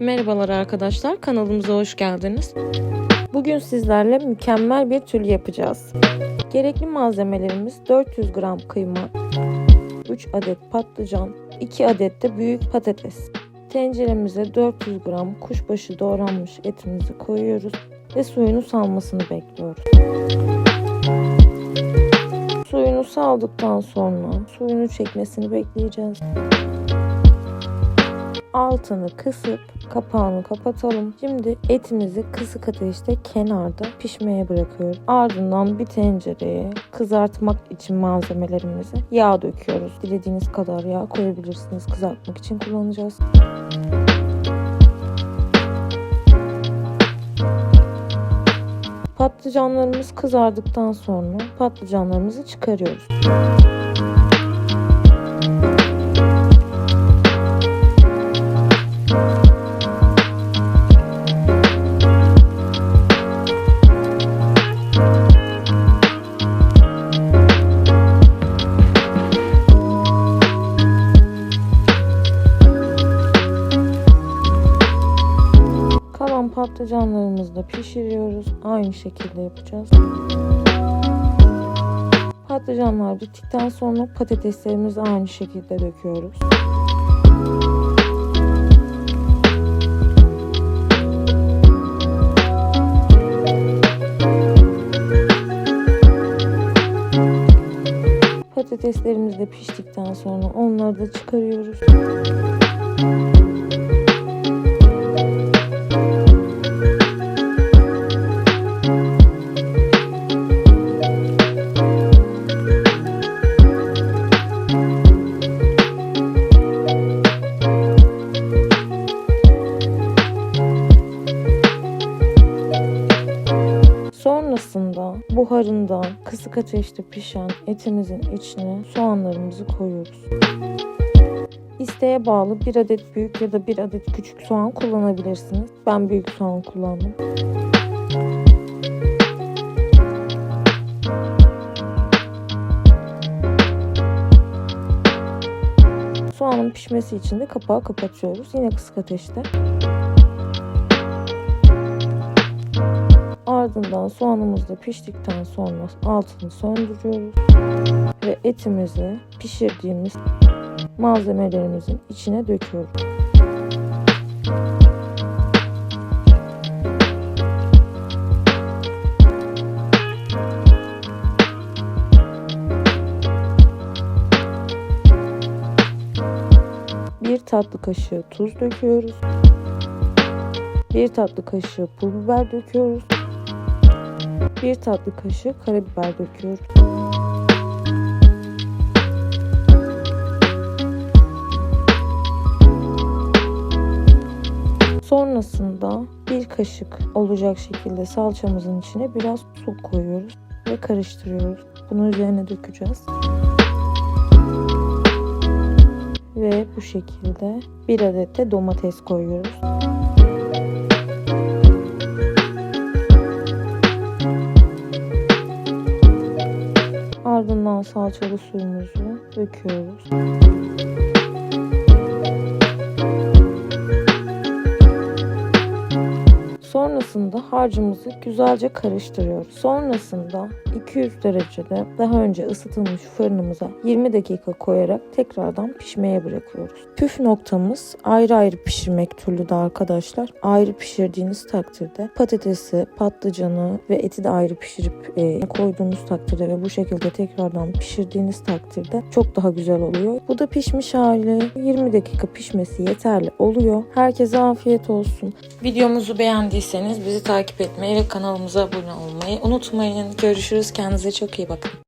Merhabalar arkadaşlar, kanalımıza hoş geldiniz. Bugün sizlerle mükemmel bir tül yapacağız. Gerekli malzemelerimiz 400 gram kıyma, 3 adet patlıcan, 2 adet de büyük patates. Tenceremize 400 gram kuşbaşı doğranmış etimizi koyuyoruz ve suyunu salmasını bekliyoruz. Suyunu saldıktan sonra suyunu çekmesini bekleyeceğiz. Altını kısıp kapağını kapatalım. Şimdi etimizi kısık ateşte kenarda pişmeye bırakıyoruz. Ardından bir tencereye kızartmak için malzemelerimizi yağ döküyoruz. Dilediğiniz kadar yağ koyabilirsiniz. Kızartmak için kullanacağız. Patlıcanlarımız kızardıktan sonra patlıcanlarımızı çıkarıyoruz. Patlıcanlarımızı da pişiriyoruz. Aynı şekilde yapacağız. Patlıcanlar bittikten sonra patateslerimizi aynı şekilde döküyoruz. Patateslerimiz de piştikten sonra onları da çıkarıyoruz. Sonrasında buharından kısık ateşte pişen etimizin içine soğanlarımızı koyuyoruz. İsteğe bağlı bir adet büyük ya da bir adet küçük soğan kullanabilirsiniz. Ben büyük soğan kullandım. Soğanın pişmesi için de kapağı kapatıyoruz. Yine kısık ateşte. Ardından soğanımız da piştikten sonra altını söndürüyoruz. Ve etimizi pişirdiğimiz malzemelerimizin içine döküyoruz. Bir tatlı kaşığı tuz döküyoruz. Bir tatlı kaşığı pul biber döküyoruz. Bir tatlı kaşığı karabiber döküyoruz. Sonrasında bir kaşık olacak şekilde salçamızın içine biraz su koyuyoruz ve karıştırıyoruz. Bunu üzerine dökeceğiz. Ve bu şekilde bir adet de domates koyuyoruz. Salçalı suyumuzu döküyoruz. Harcımızı güzelce karıştırıyoruz. Sonrasında 200 derecede daha önce ısıtılmış fırınımıza 20 dakika koyarak tekrardan pişmeye bırakıyoruz. Püf noktamız ayrı ayrı pişirmek türlü de arkadaşlar. Ayrı pişirdiğiniz takdirde patatesi, patlıcanı ve eti de ayrı pişirip e, koyduğunuz takdirde ve bu şekilde tekrardan pişirdiğiniz takdirde çok daha güzel oluyor. Bu da pişmiş hali 20 dakika pişmesi yeterli oluyor. Herkese afiyet olsun. Videomuzu beğendiyseniz bizi takip etmeyi ve kanalımıza abone olmayı unutmayın. Görüşürüz. Kendinize çok iyi bakın.